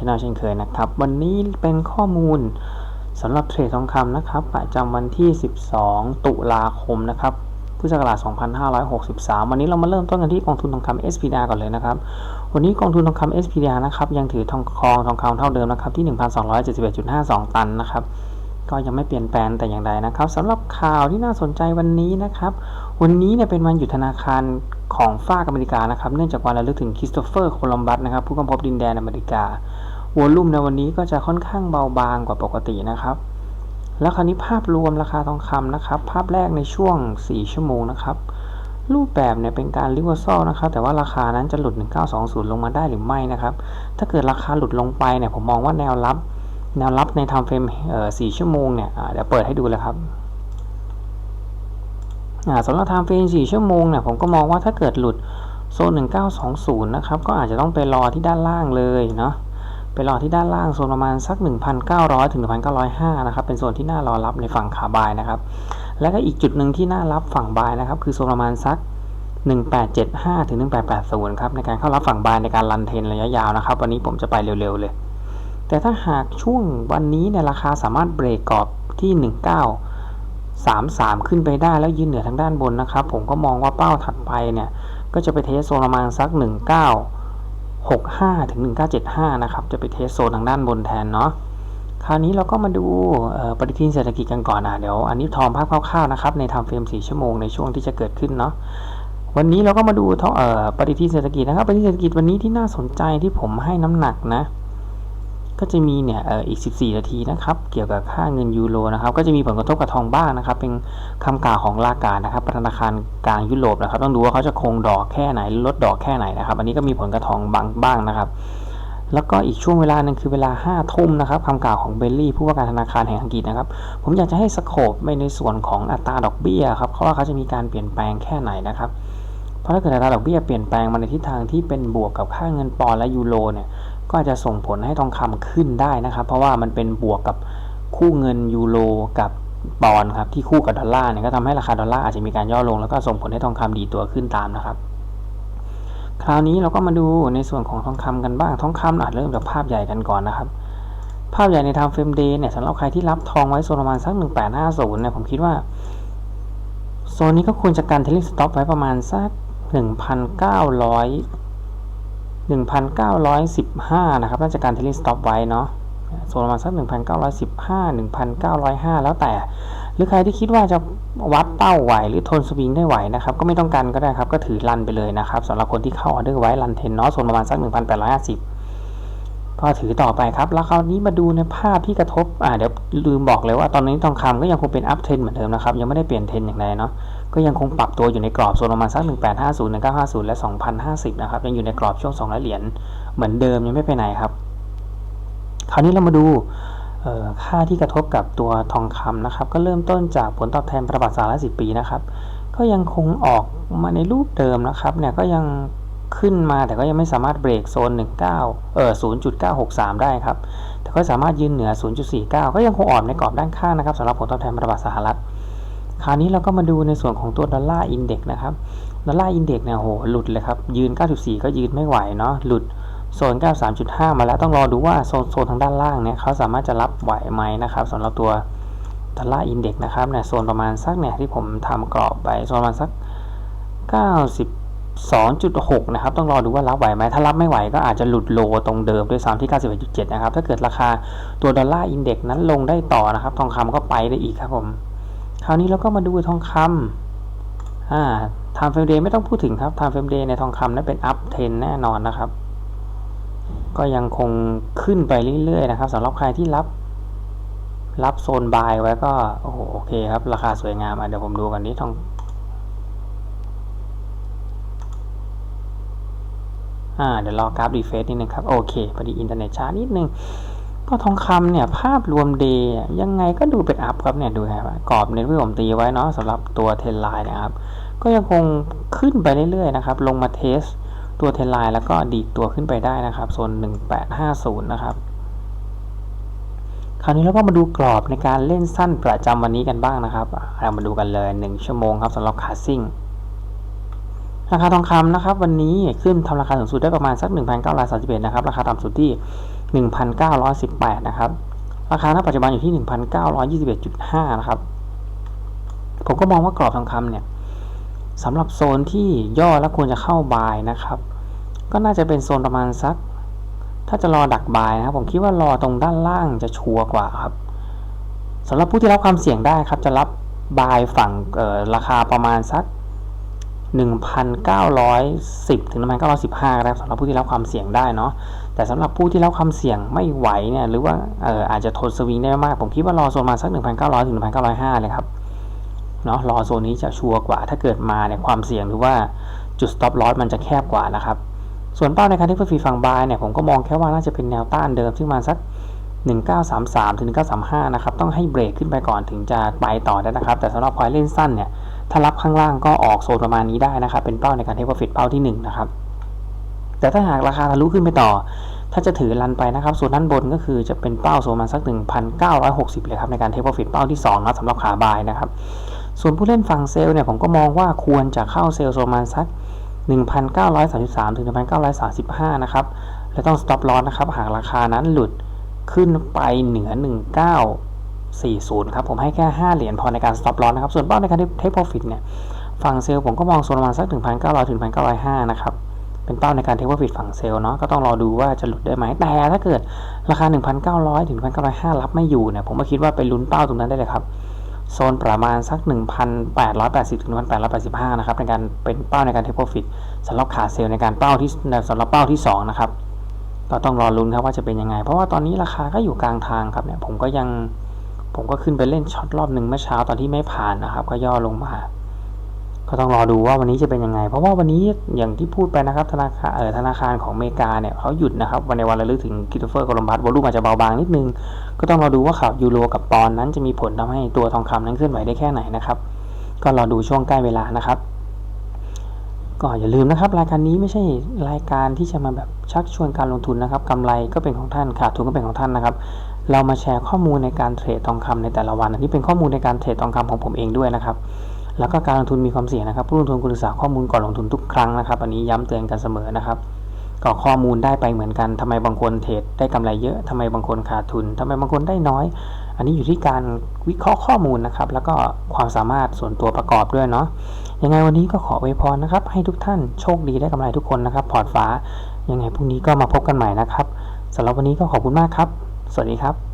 ช anel เช่นเคยนะครับ วันนี้เป็นข้อมูลสำหรับเทรดทองคำนะครับประจำวันที่ 12 ตุลาคมนะครับพุทธศักราช 2563 วันนี้เรามาเริ่มต้นกันที่กองทุนทองคำ SPDR ก่อนเลยนะครับ วันนี้กองทุนทองคำ SPDR นะครับยังถือทองคองทองคำเท่าเดิมนะครับที่ 1,271.52 ตันนะครับก็ยังไม่เปลี่ยนแปลงแต่อย่างใดนะครับสำหรับข่าวที่น่าสนใจวันนี้นะครับ วันนี้เนี่ยเป็นวันหยุดธนาคารของฝากอเมริกานะครับ เนื่องจากวันระลึกถึงคริสโตเฟอร์โคลัมบัสนะครับผู้ค้นพบดินแดนอเมริกา วอลลุ่มในวันนี้ก็จะค่อนข้างเบาบางกว่าปกตินะครับ แล้วคราวนี้ภาพรวมราคาทองคำนะครับ ภาพแรกในช่วง 4 ชั่วโมงนะครับ รูปแบบเนี่ยเป็นการริเวอร์ซลนะครับ แต่ว่าราคานั้นจะหลุด 1920 ลงมาได้หรือไม่นะครับ ถ้าเกิดราคาหลุดลงไปเนี่ยผมมองว่าแนวรับ แนวรับในทม์เฟรมเอ่อ4ชั่วโมงเนี่ยเดี๋ยวเปิดให้ดูเลยครับสำหรับทม์เฟรม4ชั่วโมงเนี่ยผมก็มองว่าถ้าเกิดหลุดโซน1920 นะครับ ก็อาจจะต้องไปรอที่ด้านล่างเลยเนาะ ไปรอที่ด้านล่างโซนประมาณสัก 1,900 ถึง 1,905 นะครับ เป็นโซนที่น่ารอรับในฝั่งขาบายนะครับ แล้วก็อีกจุดหนึ่งที่น่ารับฝั่งบายนะครับ คือโซนประมาณสัก 1875 ถึง 1880 ครับ ในการเข้ารับฝั่งบายในการรันเทนระยะยาวนะครับ วันนี้ผมจะไปเร็วๆเลย แต่ถ้าหากช่วงวันนี้เนี่ยราคาสามารถเบรกกรอบที่ 1933 ขึ้นไปได้แล้วยืนเหนือทางด้านบนนะครับ ผมก็มองว่าเป้าถัดไปเนี่ย ก็จะไปเทสโซนประมาณสัก 65ถึง1975 นะครับ จะไปเทสโซนทางด้านบนแทนเนาะคราวนี้เราก็มาดูปฏิทินเศรษฐกิจกันก่อนอะเดี๋ยวอันนี้ทอมภาพคร่าวๆนะครับในทำเฟรม 4 ชั่วโมงในช่วงที่จะเกิดขึ้นเนาะวันนี้เราก็มาดูทอเอ่อปฏิทินเศรษฐกิจนะครับปฏิทินเศรษฐกิจวันนี้ที่น่าสนใจที่ผมให้น้ำหนักนะ ก็จะมีเนี่ยอ,อ,อีก 14 นาทีนะครับ เกี่ยวกับค่าเงินยูโรนะครับ ก็จะมีผลกระทบกับทองบ้างนะครับ เป็นคำกล่าวของลาการนะครับธนาคารกลางยุโรปนะครับ ต้องดูว่าเขาจะคงดอกแค่ไหน ลดดอกแค่ไหนนะครับ อันนี้ก็มีผลกระทบบางบ้างนะครับ แล้วก็อีกช่วงเวลาหนึงคือเวลา 5 ทุ่มนะครับคำกล่าวของเบลลี่ผู้ว่าการธนาคารแห่งอังกฤษนะครับ ผมอยากจะให้สโคปไปในส่วนของอัตราดอกเบี้ยครับเพราะว่าเขาจะมีการเปลี่ยนแปลงแค่ไหนนะครับเพราะถ้าเกิดอัตราดอกเบี้ยเปลี่ยนแปลงมาในทิศทางที่เป็นบวกกับค่าเงินปอนด์และยูโรเนี่ย ก็อาจจะส่งผลให้ทองคำขึ้นได้นะครับ เพราะว่ามันเป็นบวกกับคู่เงินยูโรกับปอนครับที่คู่กับดอลลาร์เนี่ยก็ทำให้ราคาดอลลาร์อาจจะมีการย่อลง แล้วก็ส่งผลให้ทองคำดีตัวขึ้นตามนะครับ คราวนี้เราก็มาดูในส่วนของทองคำกันบ้างทองคำอาจเริ่มจากภาพใหญ่กันก่อนนะครับ ภาพใหญ่ใน time frame day เนี่ยสำหรับใครที่รับทองไว้โซนประมาณสัก1850เนี่ยผมคิดว่าโซนนี้ก็ควรจะการเท i ลิงสต็อปไว้ประมาณสัก 1,900 1,915 นะครับน่าจะการเท i ลิงสต็อปไว้เนาะโซนประมาณสัก 1,915 1,905 แล้วแต่ หรือใครที่คิดว่าจะวัดเป้าไหว หรือทนสวิงได้ไหวนะครับ ก็ไม่ต้องกันก็ได้ครับ ก็ถือรันไปเลยนะครับสำหรับคนที่เข้าออเดอร์ไว้รันเทนเนาะโซนประมาณสัก 1,850 ก็ถือต่อไปครับ แล้วคราวนี้มาดูในภาพที่กระทบอ่าเดี๋ยวลืมบอกเลยว่าตอนนี้ทองคำก็ยังคงเป็นอัพเทรนเหมือนเดิมนะครับ ยังไม่ได้เปลี่ยนเทรนอย่างไรเนาะ ก็ยังคงปรับตัวอยู่ในกรอบโซนประมาณสัก 1850 1950 และ 2050 นะครับ ยังอยู่ในกรอบช่วง 200 เหรียญเหมือนเดิมยังไม่ไปไหนครับ คราวนี้เรามาดูค่าที่กระทบกับตัวทองคำนะครับ ก็เริ่มต้นจากผลตอบแทนประวัติศาสตร์ละ10 ปีนะครับ ก็ยังคงออกมาในรูปเดิมนะครับ เนี่ยก็ยังขึ้นมาแต่ก็ยังไม่สามารถเบรกโซน 19 เอ่อ 0.963 ได้ครับ แต่ก็สามารถยืนเหนือ 0.49 ก็ยังคงอ่อนในกรอบด้านข้างนะครับสำหรับผลตอบแทนประวัติสหรัฐ คราวนี้เราก็มาดูในส่วนของตัวดอลลาร์อินเด็กนะครับ ดอลลาร์อินเด็กเนี่ยโหหลุดเลยครับ ยืน 94 ก็ยืนไม่ไหวเนาะ หลุดโซน 93.5 มาแล้วต้องรอดูว่าโซนโซนทางด้านล่างเนี่ยเขาสามารถจะรับไหวไหมนะครับสำหรับตัวดอลลาร์อินเด็กนะครับเนี่ยโซนประมาณสักเนี่ยที่ผมทำกรอบไปโซนประมาณสัก 92.6 นะครับ ต้องรอดูว่ารับไหวไหมถ้ารับไม่ไหวก็อาจจะหลุดโลตรงเดิมด้วยซ้ำที่ 91.7 นะครับ ถ้าเกิดราคาตัวดอลลาร์อินเด็กนั้นลงได้ต่อนะครับ ทองคำก็ไปได้อีกครับผม คราวนี้เราก็มาดูทองคำอ่า time frame day ไม่ต้องพูดถึงครับ time frame day ในทองคำนั้นเป็น up trend แน่นอนนะครับ ก็ยังคงขึ้นไปเรื่อยๆนะครับสำหรับใครที่รับ รับโซนบายไว้ก็โอ้โหโอเคครับ ราคาสวยงามอะเดี๋ยวผมดูกันนี้ทองอ่าเดี๋ยวรอกราฟรีเฟซนิดนึงครับ โอเคพอดีอินเทอร์เน็ตช้านิดนึง ก็ทองคำเนี่ย ภาพรวมเดย์ยังไงก็ดูเป็นอัพครับเนี่ยดูครับกรอบเน้นที่ผมตีไว้เนาะสำหรับตัวเทนไลน์นะครับ ก็ยังคงขึ้นไปเรื่อยๆนะครับ ลงมาเทสตัวเทนไลน์แล้วก็ดีดตัวขึ้นไปได้นะครับโซน1850 นะครับ คราวนี้เราก็มาดูกรอบในการเล่นสั้นประจำวันนี้กันบ้างนะครับเรามาดูกันเลย 1 ชั่วโมงครับสำหรับขาซิ่ง ราคาทองคำนะครับวันนี้ขึ้นทำราคาสูงสุดได้ประมาณสัก 1,931นะครับราคาต่ำสุดที่ 1,918นะครับราคาณปัจจุบันอยู่ที่ 1,921.5นะครับผมก็มองว่ากรอบทองคำเนี่ยสำหรับโซนที่ย่อแล้วควรจะเข้าบายนะครับ ก็น่าจะเป็นโซนประมาณสัก ถ้าจะรอดักบายนะครับ ผมคิดว่ารอตรงด้านล่างจะชัวร์กว่าครับสำหรับผู้ที่รับความเสี่ยงได้ครับ จะรับบายฝั่งราคาประมาณสัก 1,910 ถึง 1,915ครับสำหรับผู้ที่รับความเสี่ยงได้เนาะแต่สำหรับผู้ที่รับความเสี่ยงไม่ไหวเนี่ยหรือว่าเอออาจจะทนสวิงได้มาก ผมคิดว่ารอโซนมาสัก 1,900 ถึง 1,905 เลยครับเนาะรอโซนนี้จะชัวร์กว่า ถ้าเกิดมาเนี่ยความเสี่ยงหรือว่าจุด stop loss มันจะแคบกว่านะครับส่วนเป้าในการที่ฟรีฝั่งบายเนี่ยผมก็มองแค่ว่าน่าจะเป็นแนวต้านเดิมที่มาสัก 1933 ถึง 1935 นะครับต้องให้เบรกขึ้นไปก่อนถึงจะไปต่อได้นะครับ แต่สำหรับควายเล่นสั้นเนี่ย ถ้ารับข้างล่างก็ออกโซนประมาณนี้ได้นะครับ เป็นเป้าในการเทคโปรฟิตเป้าที่1นะครับ แต่ถ้าหากราคาทะลุขึ้นไปต่อ ถ้าจะถือรันไปนะครับ ส่วนด้านบนก็คือจะเป็นเป้าโซนมาสัก 1,960 เลยครับในการเทคโปรฟิตเป้าที่2นะสำหรับขาบายนะครับ ส่วนผู้เล่นฝั่งเซลล์เนี่ยผมก็มองว่าควรจะเข้าเซลล์โซนมาสัก 1,933ถึง1,935 นะครับ และต้อง stop loss นะครับ หากราคานั้นหลุดขึ้นไปเหนือ 40 ครับ ผมให้แค่ 5 เหรียญพอในการ stop loss นะครับ ส่วนเป้าในการ take profit เนี่ย ฝั่งเซลล์ผมก็มองโซนประมาณสัก 1,900ถึง1,905 นะครับ เป็นเป้าในการ take profit ฝั่งเซลล์เนาะ ก็ต้องรอดูว่าจะหลุดได้ไหม แต่ถ้าเกิดราคา 1,900ถึง1,905 รับไม่อยู่เนี่ย ผมก็คิดว่าไปลุ้นเป้าตรงนั้นได้เลยครับ โซนประมาณสัก 1,880ถึง1,885 นะครับ ในการเป็นเป้าในการ take profit สำหรับขาเซลล์ในการเป้าที่สำหรับเป้าที่ 2 นะครับก็ต้องรอลุ้นครับว่าจะเป็นยังไง เพราะว่าตอนนี้ราคาก็อยู่กลางทางครับเนี่ยผมก็ยัง ผมก็ขึ้นไปเล่นช็อตรอบหนึ่งเมื่อเช้าตอนที่ไม่ผ่านนะครับ ก็ย่อลงมา ก็ต้องรอดูว่าวันนี้จะเป็นยังไง เพราะว่าวันนี้อย่างที่พูดไปนะครับ ธนาคารเออธนาคารของอเมริกาเนี่ยเขาหยุดนะครับ วันในวันระลึกถึงคิโตเฟอร์โคลัมบัสวอลุ่มอาจจะเบาบางนิดนึง ก็ต้องรอดูว่าข่าวยูโรกับปอนนั้นจะมีผลทำให้ตัวทองคำนั้นเคลื่อนไหวได้แค่ไหนนะครับ ก็รอดูช่วงใกล้เวลานะครับก็อย่าลืมนะครับรายการนี้ไม่ใช่รายการที่จะมาแบบชักชวนการลงทุนนะครับกำไรก็เป็นของท่านขาดทุนก็เป็นของท่านนะครับ เรามาแชร์ข้อมูลในการเทรดทองคำในแต่ละวันอันนี้เป็นข้อมูลในการเทรดทองคำของผมเองด้วยนะครับ แล้วก็การลงทุนมีความเสี่ยงนะครับผู้ลงทุนควรศึกษาข้อมูลก่อนลงทุนทุกครั้งนะครับ อันนี้ย้ำเตือนกันเสมอนะครับก็ข้อมูลได้ไปเหมือนกันทำไมบางคนเทรดได้กำไรเยอะทำไมบางคนขาดทุนทำไมบางคนได้น้อย อันนี้อยู่ที่การวิเคราะห์ข้อมูลนะครับ แล้วก็ความสามารถส่วนตัวประกอบด้วยเนาะยังไงวันนี้ก็ขออวยพรนะครับ ให้ทุกท่านโชคดีได้กำไรทุกคนนะครับ พอร์ตฟ้า ยังไงพรุ่งนี้ก็มาพบกันใหม่นะครับสำหรับวันนี้ก็ขอบคุณมากครับ สวัสดีครับ